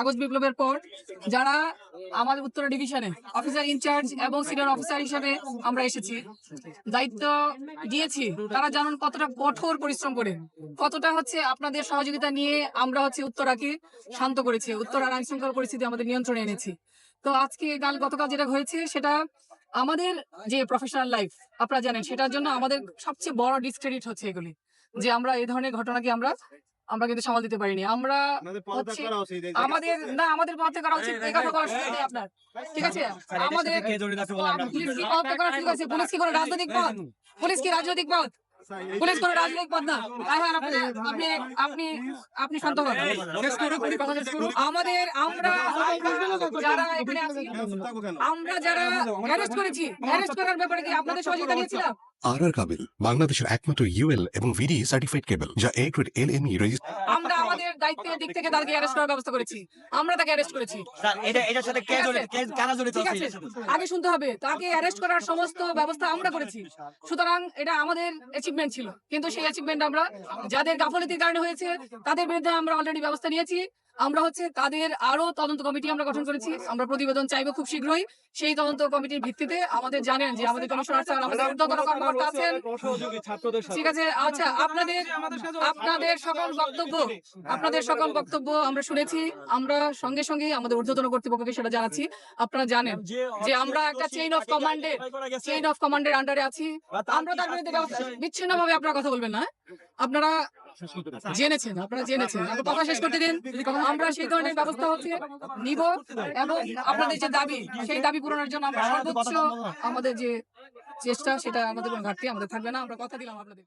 August বিপ্লবের পর যারা আমাদের উত্তরা ডিভিশনে অফিসার ইনচার্জ এবং সিনিয়র অফিসার হিসেবে আমরা এসেছি, দায়িত্ব দিয়েছি, তারা জানেন কতটা কঠোর পরিশ্রম করে, কতটা হচ্ছে আপনাদের সহযোগিতা নিয়ে আমরা হচ্ছে উত্তরাকে শান্ত করেছি, উত্তরার আইন শৃঙ্খলা পরিস্থিতি আমাদের নিয়ন্ত্রণে এনেছি। তো আজকে কাল গতকাল যেটা হয়েছে, সেটা আমাদের যে প্রফেশনাল লাইফ আপনারা জানেন, সেটার জন্য আমাদের সবচেয়ে বড় ডিসক্রেডিট হচ্ছে এগুলি, যে আমরা এই ধরনের ঘটনাকে আমরা আমরা কিন্তু সামাল দিতে পারিনি আমরা হচ্ছে আমাদের না আমাদের পথে করা উচিত এই কথা আপনার ঠিক আছে আমাদের পুলিশ কি করে সুযোগ আছে পুলিশ কি কোনো রাজনৈতিক পথ পুলিশ কি রাজনৈতিক পথ পুলিশ কোনো রাজনৈতিক বদনাম না রায়হান, আপনি আপনি আপনি আপনি শান্ত হন আমাদের আমরা যারা এখানে আছি আমরা যারা অ্যারেস্ট করেছি অ্যারেস্ট করার ব্যাপারে কি আপনাদের সহযোগিতা নিয়েছিলাম আর আর কাবিল বাংলাদেশের একমাত্র ইউএল এবং ভিডি সার্টিফাইড কেবল যা A grade L M E register আমরা দিক থেকে তাকে অ্যারেস্ট করার ব্যবস্থা করেছি। আমরা তাকে অ্যারেস্ট করেছি। এটা এটার সাথে কে জড়িত? কে কারা জড়িত আছে? আছে। আগে শুনতে হবে। তাকে অ্যারেস্ট করার সমস্ত ব্যবস্থা আমরা করেছি। সুতরাং এটা আমাদের অ্যাচিভমেন্ট ছিল। কিন্তু সেই অ্যাচিভমেন্ট আমরা যাদের গাফলতির কারণে হয়েছে তাদের বিরুদ্ধে আমরা অলরেডি ব্যবস্থা নিয়েছি। আমরা হচ্ছে তাদের আরও তদন্ত কমিটি আমরা গঠন করেছি। আমরা প্রতিবেদন চাইব খুব শীঘ্রই। সেই তদন্ত কমিটির ভিত্তিতে আমাদের জানেন যে আমাদের কমিশনার স্যার আমাদের কর্মকর্তা আছেন। ঠিক আছে আচ্ছা আপনাদের আপনাদের সকল বক্তব্য আপনাদের সকল বক্তব্য আমরা শুনেছি। আমরা সঙ্গে সঙ্গে আমাদের ঊর্ধ্বতন কর্তৃপক্ষকে সেটা জানাচ্ছি। আপনারা জানেন যে আমরা একটা চেইন অফ কমান্ডে চেইন অফ কমান্ডের আন্ডারে আছি। আমরা তার বিরুদ্ধে ব্যবস্থা বিচ্ছিন্ন ভাবে আপনারা কথা বলবেন না? আপনারা আচ্ছা, জেনেছেন আপনারা আচ্ছা, জেনেছেন। আচ্ছা, কথা শেষ করতে দিন। আমরা সেই ধরনের ব্যবস্থা হচ্ছে নিব এবং আপনাদের যে দাবি সেই দাবি পূরণের জন্য আমরা সর্বোচ্চ আমাদের যে চেষ্টা সেটা আমাদের কোনো ঘাটতি আমাদের থাকবে না। আমরা কথা দিলাম আপনাদের।